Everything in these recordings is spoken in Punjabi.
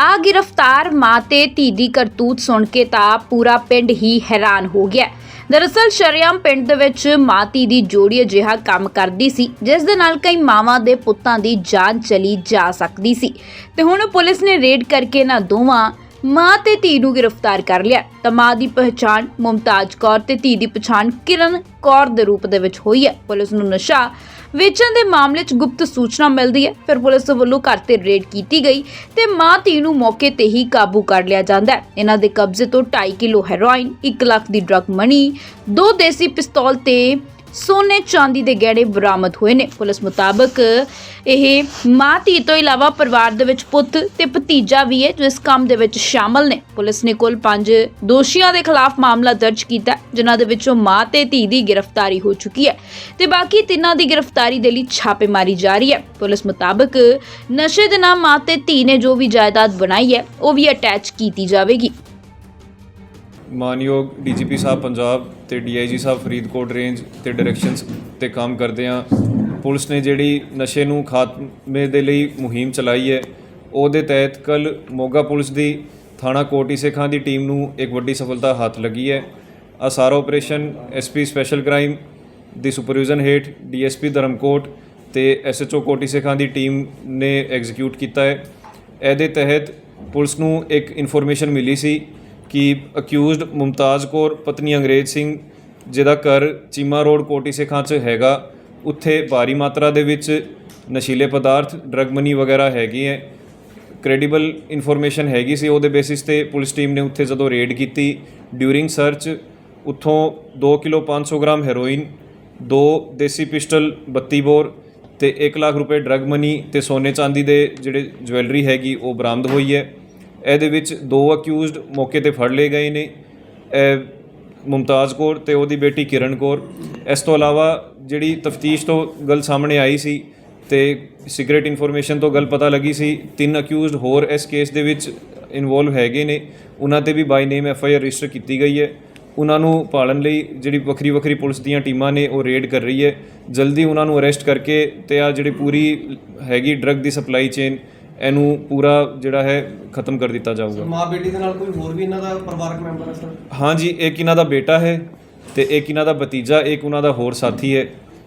ਆ ਗ੍ਰਿਫਤਾਰ ਮਾਂ ਤੇ ਧੀ ਦੀ ਕਰਤੂਤ ਸੁਣ ਕੇ ਤਾਂ ਪੂਰਾ ਪਿੰਡ ਹੀ ਹੈਰਾਨ ਹੋ ਗਿਆ। ਦਰਅਸਲ ਸ਼ਰਿਆਮ ਪਿੰਡ ਦੇ ਵਿੱਚ ਮਾਂ ਧੀ ਦੀ ਜੋੜੀ ਅਜਿਹਾ ਕੰਮ ਕਰਦੀ ਸੀ, ਜਿਸ ਦੇ ਨਾਲ ਕਈ ਮਾਵਾਂ ਦੇ ਪੁੱਤਾਂ ਦੀ ਜਾਨ ਚਲੀ ਜਾ ਸਕਦੀ ਸੀ। ਤੇ ਹੁਣ ਪੁਲਿਸ ਨੇ ਰੇਡ ਕਰਕੇ ਇਹਨਾਂ ਦੋਵਾਂ ਮਾਂ ਤੇ ਧੀ ਨੂੰ ਗ੍ਰਿਫਤਾਰ ਕਰ ਲਿਆ। ਤਾਂ ਮਾਂ ਦੀ ਪਛਾਣ ਮੁਮਤਾਜ ਕੌਰ ਤੇ ਧੀ ਦੀ ਪਛਾਣ ਕਿਰਨ ਕੌਰ ਦੇ ਰੂਪ ਦੇ ਵਿੱਚ ਹੋਈ ਹੈ। ਪੁਲਿਸ ਨੂੰ ਨਸ਼ਾ ਵੇਚਣ ਦੇ ਮਾਮਲੇ 'ਚ ਗੁਪਤ ਸੂਚਨਾ ਮਿਲਦੀ ਹੈ। ਫਿਰ ਪੁਲਿਸ ਵੱਲੋਂ ਘਰ ਤੇ ਰੇਡ ਕੀਤੀ ਗਈ ਤੇ ਮਾਂ ਧੀ ਨੂੰ ਮੌਕੇ ਤੇ ਹੀ ਕਾਬੂ ਕਰ ਲਿਆ ਜਾਂਦਾ ਹੈ। ਇਹਨਾਂ ਦੇ ਕਬਜ਼ੇ ਤੋਂ 2.5 ਕਿਲੋ ਹੈਰੋਇਨ 1 ਲੱਖ ਦੀ ਡਰੱਗ ਮਨੀ, ਦੋ ਦੇਸੀ ਪਿਸਤੌਲ ਤੇ ਸੋਨੇ ਚਾਂਦੀ ਦੇ ਗਹਿਣੇ ਬਰਾਮਦ ਹੋਏ ਨੇ। ਪੁਲਿਸ ਮੁਤਾਬਕ ਇਹ ਮਾਂ ਧੀ ਤੋਂ ਇਲਾਵਾ ਪਰਿਵਾਰ ਦੇ ਵਿੱਚ ਪੁੱਤ ਤੇ ਭਤੀਜਾ ਵੀ ਹੈ, ਜੋ ਇਸ ਕੰਮ ਦੇ ਵਿੱਚ ਸ਼ਾਮਲ ਨੇ। ਪੁਲਿਸ ਨੇ ਕੁੱਲ 5 ਦੋਸ਼ੀਆਂ ਦੇ ਖਿਲਾਫ ਮਾਮਲਾ ਦਰਜ ਕੀਤਾ ਜਿਨ੍ਹਾਂ ਦੇ ਵਿੱਚੋਂ ਮਾਂ ਤੇ ਧੀ ਦੀ ਗ੍ਰਿਫਤਾਰੀ ਹੋ ਚੁੱਕੀ ਹੈ ਤੇ ਬਾਕੀ ਤਿੰਨਾਂ ਦੀ ਗ੍ਰਿਫਤਾਰੀ ਦੇ ਲਈ ਛਾਪੇਮਾਰੀ ਜਾਰੀ ਹੈ। ਪੁਲਿਸ ਮੁਤਾਬਕ ਨਸ਼ੇ ਦੇ ਨਾਮ ਮਾਂ ਤੇ ਧੀ ਨੇ ਜੋ ਵੀ ਜਾਇਦਾਦ ਬਣਾਈ ਹੈ, ਉਹ ਵੀ ਅਟੈਚ ਕੀਤੀ ਜਾਵੇਗੀ। ਮਾਨਯੋਗ ਡੀਜੀਪੀ ਸਾਹਿਬ ਪੰਜਾਬ ਤੇ ਡੀਆਈਜੀ ਸਾਹਿਬ ਫਰੀਦਕੋਟ ਰੇਂਜ ਤੇ ਡਾਇਰੈਕਸ਼ਨਸ ਤੇ ਕੰਮ ਕਰਦੇ ਆ। ਪੁਲਿਸ ਨੇ ਜਿਹੜੀ ਨਸ਼ੇ ਨੂੰ ਖਾਤਮੇ ਦੇ ਲਈ ਮੁਹਿੰਮ ਚਲਾਈ ਹੈ, ਉਹਦੇ ਤਹਿਤ ਕੱਲ ਮੋਗਾ ਪੁਲਿਸ ਦੀ ਥਾਣਾ ਕੋਟੀ ਸੇਖਾਂ ਦੀ ਟੀਮ ਨੂੰ ਇੱਕ ਵੱਡੀ ਸਫਲਤਾ ਹੱਥ ਲੱਗੀ ਹੈ। ਆ ਸਾਰਾ ਆਪਰੇਸ਼ਨ ਐਸਪੀ ਸਪੈਸ਼ਲ ਕ੍ਰਾਈਮ ਦੀ ਸੁਪਰਵਿਜ਼ਨ ਹੇਠ ਡੀਐਸਪੀ ਧਰਮਕੋਟ ਤੇ ਐਸਐਚਓ ਕੋਟੀ ਸੇਖਾਂ ਦੀ ਟੀਮ ਨੇ ਐਗਜ਼ੀਕਿਊਟ ਕੀਤਾ ਹੈ। ਇਹਦੇ ਤਹਿਤ ਪੁਲਿਸ ਨੂੰ ਇੱਕ ਇਨਫੋਰਮੇਸ਼ਨ ਮਿਲੀ ਸੀ ਕਿ ਅਕਿਊਜ਼ਡ ਮੁਮਤਾਜ਼ ਕੌਰ, ਪਤਨੀ ਅੰਗਰੇਜ਼ ਸਿੰਘ, ਜਿਹਦਾ ਘਰ ਚੀਮਾ ਰੋਡ ਕੋਟੀ ਸੇਖਾਂ 'ਚ ਹੈਗਾ, ਉੱਥੇ ਭਾਰੀ ਮਾਤਰਾ ਦੇ ਵਿੱਚ ਨਸ਼ੀਲੇ ਪਦਾਰਥ ਡਰਗ ਮਨੀ ਵਗੈਰਾ ਹੈਗੀ ਹੈ। ਕ੍ਰੈਡੀਬਲ ਇਨਫੋਰਮੇਸ਼ਨ ਹੈਗੀ ਸੀ, ਉਹਦੇ ਬੇਸਿਸ ਤੇ ਪੁਲਿਸ ਟੀਮ ਨੇ ਉੱਥੇ ਜਦੋਂ ਰੇਡ ਕੀਤੀ ਡਿਊਰਿੰਗ ਸਰਚ ਉੱਥੋਂ 2 ਕਿਲੋ 500 ਗ੍ਰਾਮ ਹੈਰੋਇਨ ਦੋ ਦੇਸੀ ਪਿਸਟਲ 32 ਬੋਰ ਤੇ 1 ਲੱਖ ਰੁਪਏ ਡਰਗ ਮਨੀ ਤੇ ਸੋਨੇ ਚਾਂਦੀ ਦੇ ਜਿਹੜੇ ਜਵੈਲਰੀ ਹੈਗੀ, ਉਹ ਬਰਾਮਦ ਹੋਈ ਹੈ। ਇਹਦੇ ਵਿੱਚ ਦੋ ਅਕਿਊਜ਼ਡ ਮੌਕੇ ਤੇ ਫੜ ਲਏ ਗਏ ਨੇ ਮੁਮਤਾਜ਼ ਕੌਰ ਤੇ ਉਹਦੀ ਬੇਟੀ ਕਿਰਨ ਕੌਰ। ਇਸ ਤੋਂ ਇਲਾਵਾ ਜਿਹੜੀ ਤਫਤੀਸ਼ ਤੋਂ ਗੱਲ ਸਾਹਮਣੇ ਆਈ ਸੀ ਤੇ ਸੀਕ੍ਰੀਟ ਇਨਫੋਰਮੇਸ਼ਨ ਤੋਂ ਗੱਲ ਪਤਾ ਲੱਗੀ ਸੀ, ਤਿੰਨ ਅਕਿਊਜ਼ਡ ਹੋਰ ਇਸ ਕੇਸ ਦੇ ਵਿੱਚ ਇਨਵੋਲਵ ਹੈਗੇ ਨੇ। ਉਹਨਾਂ ਤੇ ਵੀ by name F I R register ਕੀਤੀ ਗਈ ਹੈ। ਉਹਨਾਂ ਨੂੰ ਪਾਲਣ ਲਈ ਜਿਹੜੀ ਵੱਖਰੀ ਵੱਖਰੀ ਪੁਲਿਸ ਦੀਆਂ ਟੀਮਾਂ ਨੇ, ਉਹ ਰੇਡ ਕਰ ਰਹੀ ਹੈ। ਜਲਦੀ ਉਹਨਾਂ ਨੂੰ ਅਰੈਸਟ ਕਰਕੇ ਤੇ ਆ ਜਿਹੜੀ ਪੂਰੀ ਹੈਗੀ ਡਰੱਗ ਦੀ ਸਪਲਾਈ ਚੇਨ ਇਹਨੂੰ ਪੂਰਾ ਜਿਹੜਾ ਹੈ ਖਤਮ ਕਰ ਦਿੱਤਾ ਜਾਊਗਾ। ਮਾਂ ਬੇਟੀ ਦੇ ਨਾਲ ਕੋਈ ਹੋਰ ਵੀ ਇਹਨਾਂ ਦਾ ਪਰਿਵਾਰਕ ਮੈਂਬਰ ਹੈ ਸਰ? ਹਾਂਜੀ ਇੱਕ ਇਹਨਾਂ ਦਾ ਬੇਟਾ ਹੈ ਤੇ ਇੱਕ ਇਹਨਾਂ ਦਾ ਭਤੀਜਾ ਇੱਕ ਉਹਨਾਂ ਦਾ ਹੋਰ ਸਾਥੀ ਹੈ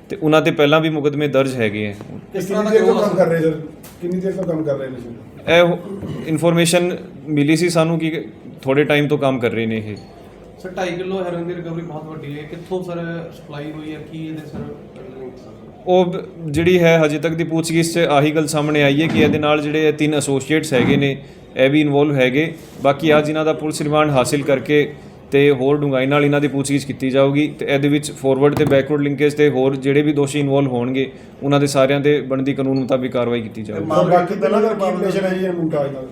ਤੇ ਉਹਨਾਂ ਤੇ ਪਹਿਲਾਂ ਵੀ ਮੁਕਦਮੇ ਦਰਜ ਹੈਗੇ ਹੈ। ਕਿਸ ਕਿੰਨੀ ਤਰ੍ਹਾਂ ਦਾ ਦੇਰ ਤੋਂ ਕੰਮ ਕਰ ਰਹੇ ਸਰ? ਕਿੰਨੀ ਦੇਰ ਤੋਂ ਕੰਮ ਕਰ ਰਹੇ ਨੇ ਸਰ? ਇਹ ਇਨਫੋਰਮੇਸ਼ਨ ਮਿਲੀ ਸੀ ਸਾਨੂੰ ਕਿ ਥੋੜੇ ਟਾਈਮ ਤੋਂ ਕੰਮ ਕਰ ਰਹੇ ਨੇ ਇਹ। ਸਰ 2.5 ਕਿਲੋ ਹੈਰੋਇਨ ਦੀ ਰਿਕਵਰੀ ਬਹੁਤ ਵੱਡੀ ਹੈ। ਕਿੱਥੋਂ ਸਰ ਸਪਲਾਈ ਹੋਈ ਹੈ? ਕੀ ਇਹਦੇ ਸਰ? ਉਹ ਜਿਹੜੀ ਹੈ ਹਜੇ ਤੱਕ ਦੀ ਪੁੱਛਗਿੱਛ 'ਚ ਆਹੀ ਗੱਲ ਸਾਹਮਣੇ ਆਈ ਹੈ ਕਿ ਇਹਦੇ ਨਾਲ ਜਿਹੜੇ ਇਹ ਤਿੰਨ ਐਸੋਸੀਏਟਸ ਹੈਗੇ ਨੇ ਇਹ ਵੀ ਇਨਵੋਲਵ ਹੈਗੇ। ਬਾਕੀ ਅੱਜ ਇਹਨਾਂ ਦਾ ਪੁਲਿਸ ਰਿਮਾਂਡ ਹਾਸਿਲ ਕਰਕੇ ਤੇ ਹੋਰ ਡੂੰਘਾਈ ਨਾਲ ਇਹਨਾਂ ਦੀ ਪੁੱਛਗਿੱਛ ਕੀਤੀ ਜਾਊਗੀ ਤੇ ਇਹਦੇ ਵਿੱਚ ਫਾਰਵਰਡ ਤੇ ਬੈਕਵਰਡ ਲਿੰਕੇਜ ਤੇ ਹੋਰ ਜਿਹੜੇ ਵੀ ਦੋਸ਼ੀ ਇਨਵੋਲਵ ਹੋਣਗੇ ਉਹਨਾਂ ਦੇ ਸਾਰਿਆਂ ਦੇ ਬਣਦੀ ਕਾਨੂੰਨ ਮੁਤਾਬਿਕ ਕਾਰਵਾਈ ਕੀਤੀ ਜਾਊਗੀ। ਬਾਕੀ ਪਹਿਲਾਂ ਦਾ ਕੀ ਰਿਲੇਸ਼ਨ ਹੈ ਜੀ ਇਹ ਨਾਲ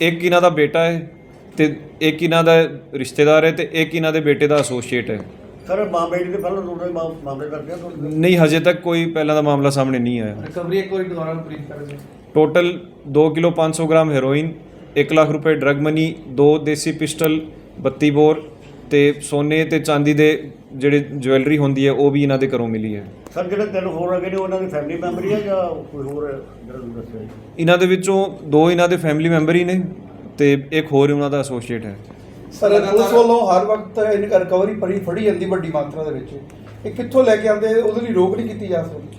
ਇੱਕ ਇਹਨਾਂ ਦਾ ਬੇਟਾ ਹੈ ਤੇ ਇੱਕ ਇਹਨਾਂ ਦਾ ਰਿਸ਼ਤੇਦਾਰ ਹੈ ਤੇ ਇੱਕ ਇਹਨਾਂ ਦੇ ਬੇਟੇ ਦਾ ਐਸੋਸੀਏਟ ਹੈ। ਸਰ ਮਾਂ ਬੇਟੀ ਦੇ ਪਹਿਲਾਂ ਦੋਨੇ ਮਾ- ਮਾਮਲੇ ਕਰਦੇ ਆ ਤੁਹਾਡੇ ਨਹੀਂ ਹਜੇ ਤੱਕ ਕੋਈ ਪਹਿਲਾਂ ਦਾ ਮਾਮਲਾ ਸਾਹਮਣੇ ਨਹੀਂ ਆਇਆ। ਰਿਕਵਰੀ ਇੱਕ ਵਾਰੀ ਦੁਬਾਰਾ ਬਰੀਫ ਕਰ ਦਿਓ। Total 2 kilo 500 gram heroin 1 lakh ਰੁਪਏ ਡਰਗ ਮਨੀ ਦੋ ਦੇਸੀ ਪਿਸਟਲ 32 ਬੋਰ ਤੇ ਸੋਨੇ ਤੇ ਚਾਂਦੀ ਦੇ ਜਿਹੜੇ ਜਵੈਲਰੀ ਹੁੰਦੀ ਹੈ ਉਹ ਵੀ ਇਹਨਾਂ ਦੇ ਘਰੋਂ ਮਿਲੀ ਹੈ। ਸਰ ਜਿਹੜੇ ਤਿੰਨ ਹੋਰ ਹੈਗੇ ਨੇ ਉਹਨਾਂ ਦੀ ਫੈਮਿਲੀ ਮੈਂਬਰ ਹੀ ਆ ਜਾਂ ਕੋਈ ਹੋਰ ਹੈ ਜਿਹੜਾ ਤੁਸੀਂ ਦੱਸਿਆ ਜੀ ਇਹਨਾਂ ਦੇ ਵਿੱਚੋਂ ਦੋ ਇਹਨਾਂ ਦੇ ਫੈਮਿਲੀ ਮੈਂਬਰ ਹੀ ਨੇ ਤੇ ਇੱਕ ਹੋਰ ਉਹਨਾਂ ਦਾ ਐਸੋਸੀਏਟ ਹੈ। ਸਰ ਪੁਲਿਸ ਵੱਲੋਂ ਹਰ ਵਕਤ ਇਹਨਾਂ ਰਿਕਵਰੀ ਪਰੀ ਫੜੀ ਜਾਂਦੀ ਵੱਡੀ ਮਾਤਰਾ ਦੇ ਵਿੱਚ। ਇਹ ਕਿੱਥੋਂ ਲੈ ਕੇ ਆਉਂਦੇ? ਉਹਦੇ ਲਈ ਰੋਕ ਨਹੀਂ ਕੀਤੀ ਜਾ ਸਕਦੀ।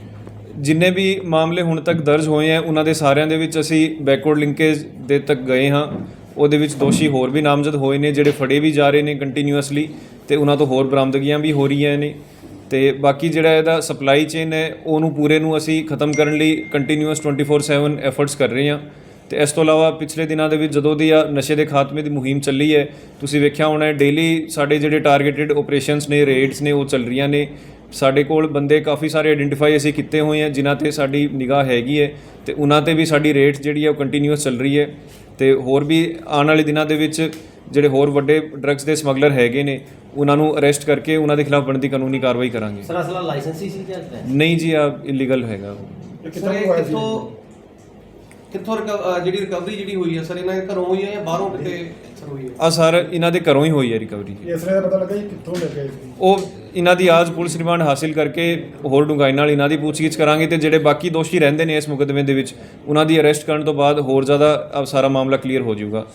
ਜਿੰਨੇ ਵੀ ਮਾਮਲੇ ਹੁਣ ਤੱਕ ਦਰਜ ਹੋਏ ਆ ਉਹਨਾਂ ਦੇ ਸਾਰਿਆਂ ਦੇ ਵਿੱਚ ਅਸੀਂ ਬੈਕਵਰਡ ਲਿੰਕੇਜ ਦੇ ਤੱਕ ਗਏ ਹਾਂ। ਉਹਦੇ ਵਿੱਚ ਦੋਸ਼ੀ ਹੋਰ ਵੀ ਨਾਮਜ਼ਦ ਹੋਏ ਨੇ ਜਿਹੜੇ ਫੜੇ ਵੀ ਜਾ ਰਹੇ ਨੇ ਕੰਟੀਨਿਊਅਸਲੀ ਤੇ ਉਹਨਾਂ ਤੋਂ ਹੋਰ ਬਰਾਮਦਗੀਆਂ ਵੀ ਹੋ ਰਹੀਆਂ ਨੇ। ਤੇ ਬਾਕੀ ਜਿਹੜਾ ਇਹਦਾ ਸਪਲਾਈ ਚੇਨ ਹੈ ਉਹਨੂੰ ਪੂਰੇ ਨੂੰ ਅਸੀਂ ਖਤਮ ਕਰਨ ਲਈ ਕੰਟੀਨਿਊਅਸ 24/7 ਐਫਰਟਸ ਕਰ ਰਹੇ ਹਾਂ। ਤੇ ਇਸ ਤੋਂ ਇਲਾਵਾ ਪਿਛਲੇ ਦਿਨਾਂ ਦੇ ਵਿੱਚ ਜਦੋਂ ਦੀ ਆ ਨਸ਼ੇ ਦੇ ਖਾਤਮੇ ਦੀ ਮੁਹਿੰਮ ਚੱਲੀ ਹੈ ਤੁਸੀਂ ਵੇਖਿਆ ਹੋਣਾ ਹੈ ਡੇਲੀ ਸਾਡੇ ਜਿਹੜੇ ਟਾਰਗੇਟਡ ਆਪਰੇਸ਼ਨਸ ਨੇ ਰੇਡਸ ਨੇ ਉਹ ਚੱਲ ਰਹੀਆਂ ਨੇ। ਸਾਡੇ ਕੋਲ ਬੰਦੇ ਕਾਫੀ ਸਾਰੇ ਆਇਡੈਂਟੀਫਾਈ ਅਸੀਂ ਕੀਤੇ ਹੋਏ ਆ ਜਿਨ੍ਹਾਂ ਤੇ ਸਾਡੀ ਨਿਗਾਹ ਹੈਗੀ ਹੈ ਤੇ ਉਹਨਾਂ ਤੇ ਵੀ ਸਾਡੀ ਰੇਟ ਜਿਹੜੀ ਹੈ ਉਹ ਕੰਟੀਨਿਊਅਸ ਚੱਲ ਰਹੀ ਹੈ। ਤੇ ਹੋਰ ਵੀ ਆਉਣ ਵਾਲੇ ਦਿਨਾਂ ਦੇ ਵਿੱਚ ਜਿਹੜੇ ਹੋਰ ਵੱਡੇ ਡਰੱਗਸ ਦੇ ਸਮਗਲਰ ਹੈਗੇ ਨੇ ਉਹਨਾਂ ਨੂੰ ਅਰੈਸਟ ਕਰਕੇ ਉਹਨਾਂ ਦੇ ਖਿਲਾਫ ਬਣਦੀ ਕਾਨੂੰਨੀ ਕਾਰਵਾਈ ਕਰਾਂਗੇ। ਸਰ ਅਸਲਾ ਲਾਇਸੈਂਸੀ ਸੀ ਜਾਂ ਨਹੀਂ ਜੀ ਆ ਇਲੀਗਲ ਹੈਗਾ ਸਰ ਕਿੱਥੋਂ ਕਿੱਥੋਂ ਰਿਕਵ- ਜਿਹੜੀ ਰਿਕਵਰੀ ਜਿਹੜੀ ਹੋਈ ਹੈ ਸਰ ਇਹਨਾਂ ਦੇ ਘਰੋਂ ਹੋਈ ਹੈ ਜਾਂ ਬਾਹਰੋਂ ਕਿਤੇ ਸਰ ਹੋਈ ਹੈ ਆ ਸਰ ਇਹਨਾਂ ਦੇ ਘਰੋਂ ਹੀ ਹੋਈ ਹੈ ਰਿਕਵਰੀ ਇਸ ਦਾ ਪਤਾ ਲੱਗਾ ਜੀ ਕਿੱਥੋਂ ਲੈ ਕੇ ਆਏ ਸੀ। ਉਹ ਇਹਨਾਂ ਦੀ ਆਜ ਪੁਲਿਸ ਰਿਮਾਂਡ ਹਾਸਿਲ ਕਰਕੇ ਹੋਰ ਡੂੰਘਾਈ ਨਾਲ ਇਹਨਾਂ ਦੀ ਪੁੱਛਗਿੱਛ ਕਰਾਂਗੇ ਤੇ ਜਿਹੜੇ ਬਾਕੀ ਦੋਸ਼ੀ ਰਹਿੰਦੇ ਨੇ ਇਸ ਮੁਕੱਦਮੇ ਦੇ ਵਿੱਚ ਉਹਨਾਂ ਦੀ ਅਰੈਸਟ ਕਰਨ ਤੋਂ ਬਾਅਦ ਹੋਰ ਜ਼ਿਆਦਾ ਅਹ ਸਾਰਾ ਮਾਮਲਾ ਕਲੀਅਰ ਹੋ ਜਾਊਗਾ।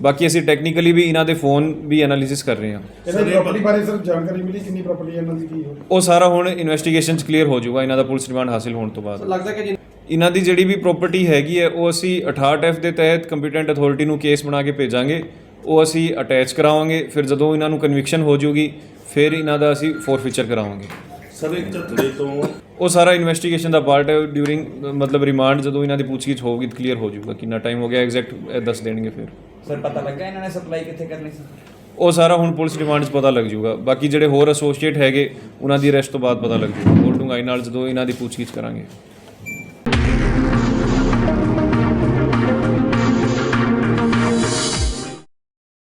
ਬਾਕੀ ਅਸੀਂ ਟੈਕਨੀਕਲੀ ਵੀ ਇਹਨਾਂ ਦੇ ਫੋਨ ਵੀ ਐਨਾਲਿਸਿਸ ਕਰ ਰਹੇ ਹਾਂ। ਇਹਨਾਂ ਦੀ ਪ੍ਰਾਪਰਟੀ ਬਾਰੇ ਸਰ ਜਾਣਕਾਰੀ ਮਿਲੀ? ਕਿੰਨੀ ਪ੍ਰਾਪਰਟੀ ਇਹਨਾਂ ਦੀ ਕੀ ਹੋਈ? ਉਹ ਸਾਰਾ ਹੁਣ ਇਨਵੈਸਟੀਗੇਸ਼ਨ 'ਚ ਕਲੀਅਰ ਹੋ ਜਾਊਗਾ ਇਹਨਾਂ ਦਾ ਪੁਲਿਸ ਰਿਮਾਂਡ ਹਾਸਿਲ ਹੋਣ ਤੋਂ ਬਾਅਦ। ਸਰ ਲੱਗਦਾ ਕਿ ਜਿਨ- ਇਹਨਾਂ ਦੀ ਜਿਹੜੀ ਵੀ ਪ੍ਰਾਪਰਟੀ ਹੈਗੀ ਹੈ ਉਹ ਅਸੀਂ 68 ਐਫ ਦੇ ਤਹਿਤ ਕੰਪੀਟੈਂਟ ਅਥਾਰਟੀ ਨੂੰ ਕੇਸ ਬਣਾ ਕੇ ਭੇਜਾਂਗੇ। ਉਹ ਅਸੀਂ ਅਟੈਚ ਕਰਾਵਾਂਗੇ ਫਿਰ ਜਦੋਂ ਇਹਨਾਂ ਨੂੰ ਕਨਵਿਕਸ਼ਨ ਹੋ ਜਾਊਗੀ ਫਿਰ ਇਹਨਾਂ ਦਾ ਅਸੀਂ ਫੋਰਫੀਚਰ ਕਰਾਵਾਂਗੇ। ਸਰ ਇੱਕ ਝੱਤੜੇ ਤੋਂ ਉਹ ਸਾਰਾ ਇਨਵੈਸਟੀਗੇਸ਼ਨ ਦਾ ਪਾਰਟ ਹੈ ਡਿਊਰਿੰਗ ਮਤਲਬ ਰਿਮਾਂਡ ਜਦੋਂ ਇਹਨਾਂ ਦੀ ਪੁੱਛਗਿੱਛ ਹੋਊਗੀ ਕਲੀਅਰ ਹੋ ਜਾਊਗਾ ਕਿੰਨਾ ਟਾਈਮ ਹੋ ਗਿਆ ਐਗਜ਼ੈਕਟ ਦੱਸ ਦੇਣਗੇ ਫਿਰ। ਸਰ ਪਤਾ ਲੱਗਾ ਇਹਨਾਂ ਨੇ ਸਪਲਾਈ ਕਿੱਥੇ ਕਰਨੀ ਸੀ? ਉਹ ਸਾਰਾ ਹੁਣ ਪੁਲਿਸ ਰਿਮਾਂਡ 'ਚ ਪਤਾ ਲੱਗ ਜਾਊਗਾ। ਬਾਕੀ ਜਿਹੜੇ ਹੋਰ ਐਸੋਸੀਏਟ ਹੈਗੇ ਉਹਨਾਂ ਦੀ ਅਰੈਸਟ ਤੋਂ ਬਾਅਦ ਪਤਾ ਲੱਗ ਜਾਊਗਾ। ਹੋਰ ਡੂੰਘਾਈ ਨਾਲ ਜਦੋਂ ਇਹਨਾਂ ਦੀ ਪੁੱਛਗਿੱਛ ਕਰਾਂਗੇ।